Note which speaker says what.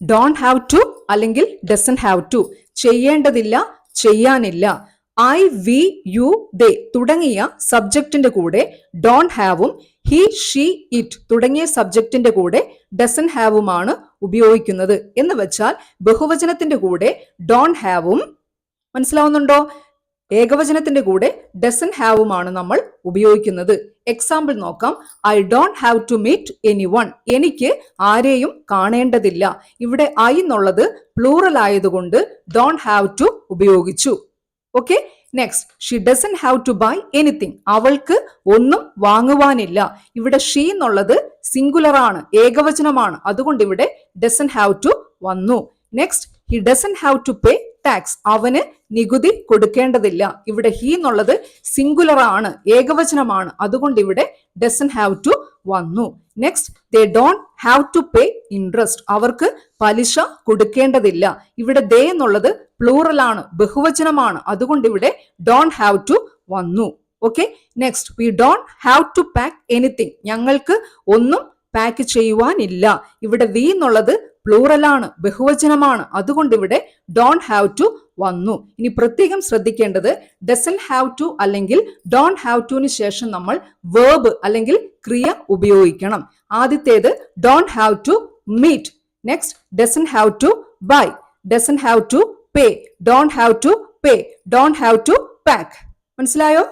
Speaker 1: Don't have to അല്ലെങ്കിൽ doesn't have to ചെയ്യേണ്ടതില്ല ചെയ്യാനില്ല. ഐ വി യു ദേ തുടങ്ങിയ സബ്ജക്റ്റിന്റെ കൂടെ ഡോണ്ട് ഹാവും ഹി ഷീ ഇറ്റ് തുടങ്ങിയ സബ്ജക്റ്റിന്റെ കൂടെ ഡസൻ ഹാവുമാണ് ഉപയോഗിക്കുന്നത്. എന്ന് വെച്ചാൽ ബഹുവചനത്തിന്റെ കൂടെ ഡോണ്ട് ഹാവും മനസ്സിലാവുന്നുണ്ടോ? ഏകവചനത്തിന്റെ കൂടെ ഡസൻ ഹാവുമാണ് നമ്മൾ ഉപയോഗിക്കുന്നത്. എക്സാമ്പിൾ നോക്കാം. I don't have to meet anyone എനിക്ക് ആരെയും കാണേണ്ടതില്ല. ഇവിടെ ഐ എന്നുള്ളത് പ്ലൂറൽ ആയതുകൊണ്ട് ഡോണ്ട് ഹാവ് ടു ഉപയോഗിച്ചു. Okay next she doesn't have to buy anything അവൾക്ക് ഒന്നും വാങ്ങുവാനില്ല. ഇവിടെ ഷീ എന്നുള്ളത് സിംഗുലർ ആണ് ഏകവചനമാണ്. അതുകൊണ്ട് ഇവിടെ ഡസൻ ഹാവ് ടു വന്നു. Next he doesn't have to pay tax അവന് നികുതി കൊടുക്കേണ്ടതില്ല. ഇവിടെ ഹി എന്നുള്ളത് സിംഗുലർ ആണ് ഏകവചനമാണ്. അതുകൊണ്ട് ഇവിടെ ഡസൻ ഹാവ് ടു വന്നു. Next they don't have to pay interest അവർക്ക് പലിശ കൊടുക്കേണ്ടതില്ല. ഇവിടെ ദേ എന്നുള്ളത് പ്ലൂറൽ ആണ് ബഹുവചനമാണ്. അതുകൊണ്ട് ഇവിടെ ഡോണ്ട് ഹാവ് ടു വന്നു. Okay next we don't have to pack anything ഞങ്ങൾക്ക് ഒന്നും പാക്ക് ചെയ്യുവാനില്ല. ഇവിടെ വി എന്നുള്ളത് പ്ലൂറലാണ് ബഹുവചനമാണ്. അതുകൊണ്ട് ഇവിടെ ഡോൺ ഹാവ് ടു വന്നു. ഇനി പ്രത്യേകം ശ്രദ്ധിക്കേണ്ടത് ഡസൻ ഹാവ് ടു അല്ലെങ്കിൽ ഡോൺ ഹാവ് ടുവിന് ശേഷം നമ്മൾ വേർബ് അല്ലെങ്കിൽ ക്രിയ ഉപയോഗിക്കണം. ആദ്യത്തേത് don't have to meet next doesn't have to buy doesn't have to pay don't have to pay don't have to pack മനസ്സിലായോ?